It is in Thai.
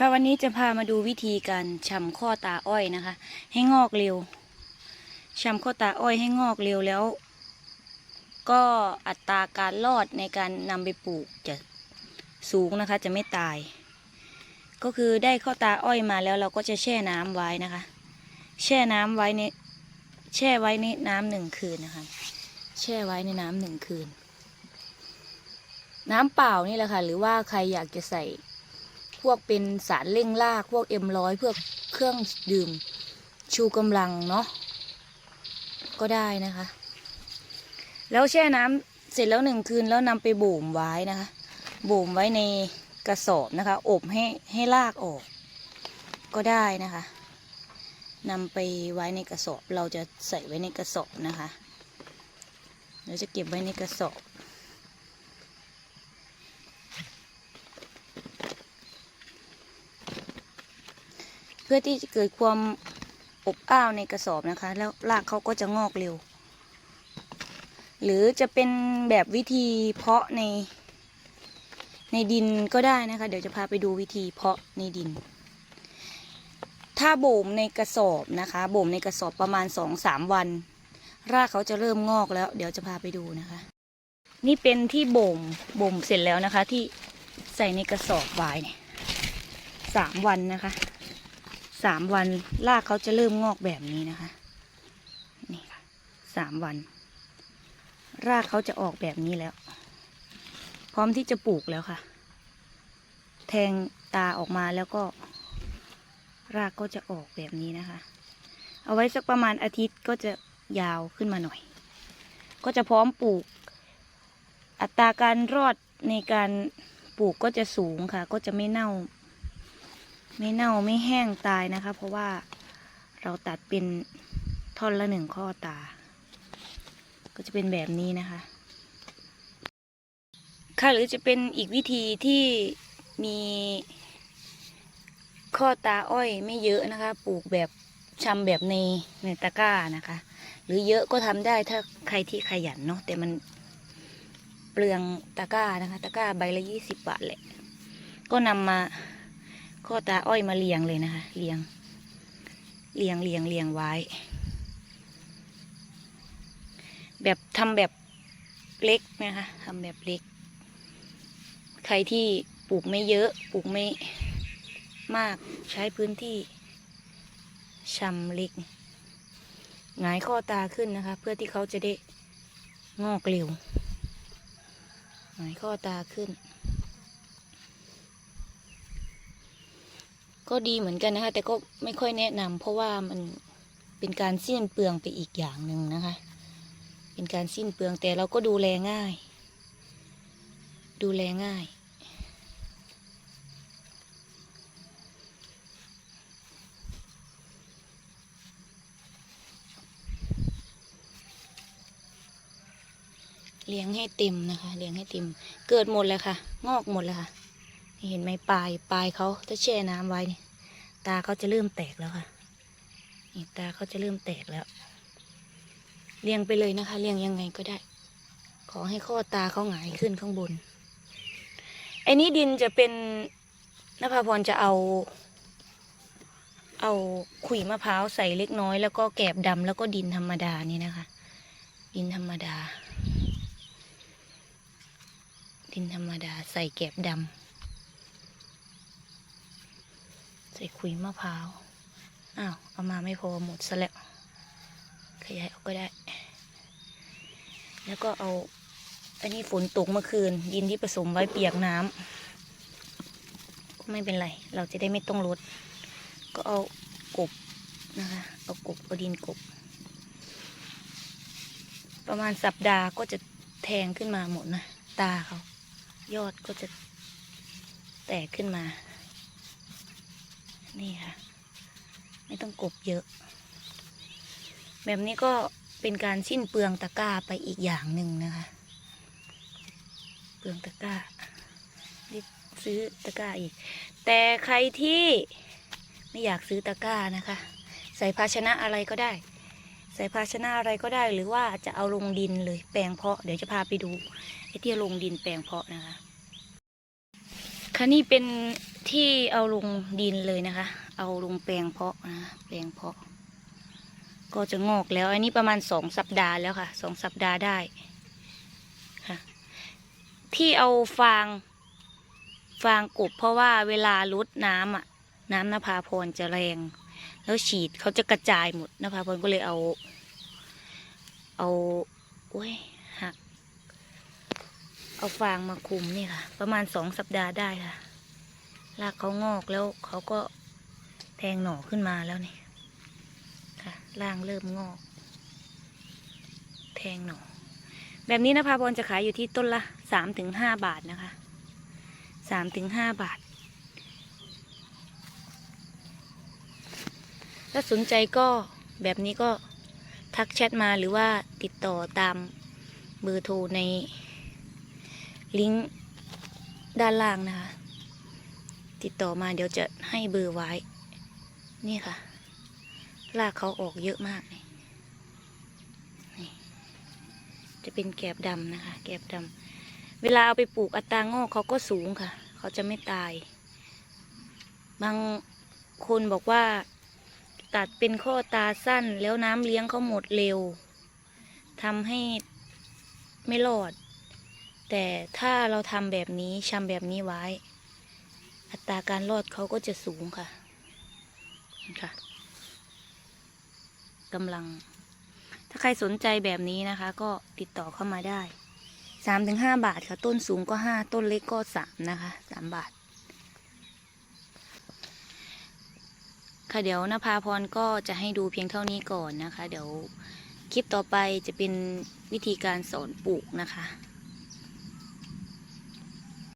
ค่ะวันนี้จะพามาดูวิธีการชำข้อตาอ้อยนะคะ ให้งอกเร็วชำข้อตาอ้อยให้งอกเร็วแล้ว ก็อัตราการรอดในการนำไปปลูกจะสูงนะคะ จะไม่ตาย ก็คือได้ข้อตาอ้อยมาแล้วเราก็จะแช่น้ำไว้นะคะ แช่น้ำไว้ในแช่ไว้ในน้ำหนึ่งคืนนะคะ แช่ไว้ในน้ำหนึ่งคืน น้ำเปล่านี่แหละค่ะ หรือว่าใครอยากจะใส่ พวกเป็นสารเร่งรากพวกเอ็มร้อยพวกเครื่องดื่มชูกำลังเนาะก็ได้นะคะ แล้วแช่น้ำเสร็จแล้วหนึ่งคืนแล้วนำไปบ่มไว้นะคะ บ่มไว้ในกระสอบนะคะ อบให้ให้รากออก ก็ได้นะคะนำไปไว้ในกระสอบเราจะใส่ไว้ในกระสอบนะคะ เราจะเก็บไว้ในกระสอบ พื่อที่จะเกิดความอบอ้าวในกระสอบนะคะ แล้วรากเขาก็จะงอกเร็ว หรือจะเป็นแบบวิธีเพาะใน ในดินก็ได้นะคะ เดี๋ยวจะพาไปดูวิธีเพาะในดิน ถ้าบ่มในกระสอบนะคะบ่มในกระสอบประมาณสองสามวัน รากเขาจะเริ่มงอกแล้ว เดี๋ยวจะพาไปดูนะคะ นี่เป็นที่บ่มบ่มเสร็จแล้วนะคะ ที่ใส่ในกระสอบไว้เนี่ยสามวันนะคะ สามวันรากเขาจะเริ่มงอกแบบนี้นะคะ นี่ค่ะสามวัน รากเขาจะออกแบบนี้แล้ว พร้อมที่จะปลูกแล้วค่ะ แทงตาออกมาแล้วก็ รากก็จะออกแบบนี้นะคะ เอาไว้สักประมาณอาทิตย์ก็จะยาวขึ้นมาหน่อย ก็จะพร้อมปลูก อัตราการรอดในการปลูกก็จะสูงค่ะ ก็จะไม่เน่า ไม่เน่าไม่แห้งตายนะคะ เพราะว่าเราตัดเป็นท่อนละหนึ่งข้อตา ก็จะเป็นแบบนี้นะคะ ค่ะหรือจะเป็นอีกวิธีที่มีข้อตาอ้อยไม่เยอะนะคะ ปลูกแบบชำแบบในในตะกร้านะคะ หรือเยอะก็ทำได้ถ้าใครที่ขยันเนาะแต่มันเปลืองตะกร้านะคะ ตะกร้าใบละยี่สิบบาทแหละ ก็นำมา ข้อตาอ้อยมาเรียงเลยนะคะเรียงเรียงเรียงเรียงไว้ แบบทำแบบเล็กนะคะทำแบบเล็ก ใครที่ปลูกไม่เยอะปลูกไม่มากใช้พื้นที่ชำเล็กหงายข้อตาขึ้นนะคะ เพื่อที่เขาจะได้งอกเร็วหงายข้อตาขึ้น ก็ดีเหมือนกันนะคะ แต่ก็ไม่ค่อยแนะนำเพราะว่ามันเป็นการสิ้นเปลืองไปอีกอย่างหนึ่งนะคะ เป็นการสิ้นเปลืองแต่เราก็ดูแลง่าย ดูแลง่ายเลี้ยงให้เต็มนะคะ เลี้ยงให้เต็ม เกิดหมดเลยค่ะ งอกหมดเลยค่ะ เห็นไหมปลายปลายเขาถ้าแช่น้ำไว้นี่ตาเขาจะเริ่มแตกแล้วค่ะนี่ตาเขาจะเริ่มแตกแล้ว เลี้ยงไปเลยนะคะ เลี้ยงยังไงก็ได้ ขอให้ข้อตาเขาหงายขึ้นข้างบนไอ้นี้ดินจะเป็นนภาพรจะเอา เอาขุยมะพร้าวใส่เล็กน้อย แล้วก็แกบดำแล้วก็ดินธรรมดานี่นะคะ ดินธรรมดา ดินธรรมดาใส่แกบดำ ใส่ขุยมะพร้าวอ้าวเอามาไม่พอหมดซะแล้วขยายออกก็ได้ แล้วก็เอาอันนี้ฝนตกเมื่อคืน ดินที่ผสมไว้เปียกน้ำก็ไม่เป็นไร เราจะได้ไม่ต้องลด ก็เอากบนะคะ เอากบเอาดินกบ ประมาณสัปดาห์ก็จะแทงขึ้นมาหมดนะ ตาเขา ยอดก็จะแตกขึ้นมา นี่ค่ะ ไม่ต้องกบเยอะ แบบนี้ก็เป็นการสิ้นเปลืองตะกร้าไปอีกอย่างหนึ่งนะคะ เปลืองตะกร้ารีบซื้อตะกร้าอีก แต่ใครที่ไม่อยากซื้อตะกร้านะคะ ใส่ภาชนะอะไรก็ได้ ใส่ภาชนะอะไรก็ได้ หรือว่าจะเอาลงดินเลยแปลงเพาะ เดี๋ยวจะพาไปดูไอ้ที่ลงดินแปลงเพาะนะคะค่ะนี่เป็น ที่เอาลงดินเลยนะคะ เอาลงแปลงเพาะนะแปลงเพาะ ก็จะงอกแล้ว อันนี้ประมาณสองสัปดาห์แล้วค่ะสองสัปดาห์ได้ค่ะ ที่เอาฟาง ฟางกบเพราะว่าเวลาลดน้ำอะ น้ำนภาพรจะแรง แล้วฉีดเขาจะกระจายหมดนภาพรก็เลยเอา เอาโอ้ยหัก เอาฟางมาคุมนี่ค่ะ ประมาณสองสัปดาห์ได้ค่ะ รากเขางอกแล้วเขาก็แทงหน่อขึ้นมาแล้วนี่ค่ะร่างเริ่มงอก แทงหน่อ แบบนี้นภาพรจะขายอยู่ที่ต้นละสามถึงห้าบาทนะคะสามถึงห้าบาท ถ้าสนใจก็แบบนี้ก็ทักแชทมาหรือว่าติดต่อตามเบอร์โทรในลิงก์ด้านล่างนะคะ ติดต่อมาเดี๋ยวจะให้เบอร์ไว้ นี่ค่ะรากเขาออกเยอะมากนี่นี่จะเป็นแกบดำนะคะ แกบดำเวลาเอาไปปลูกอัตรางอกเขาก็สูงค่ะ เขาจะไม่ตาย บางคนบอกว่า ตัดเป็นข้อตาสั้นแล้วน้ำเลี้ยงเขาหมดเร็วทำให้ไม่รอด แต่ถ้าเราทำแบบนี้ชำแบบนี้ไว้ อัตราการรอดเขาก็จะสูงค่ะค่ะกำลัง ถ้าใครสนใจแบบนี้นะคะ ก็ติดต่อเข้ามาได้สามถึงห้าบาทค่ะ ต้นสูงก็ห้าต้นเล็กก็สามนะคะสามบาท ค่ะเดี๋ยวนภาพรก็จะให้ดูเพียงเท่านี้ก่อนนะคะ เดี๋ยวคลิปต่อไปจะเป็นวิธีการสอนปลูกนะคะ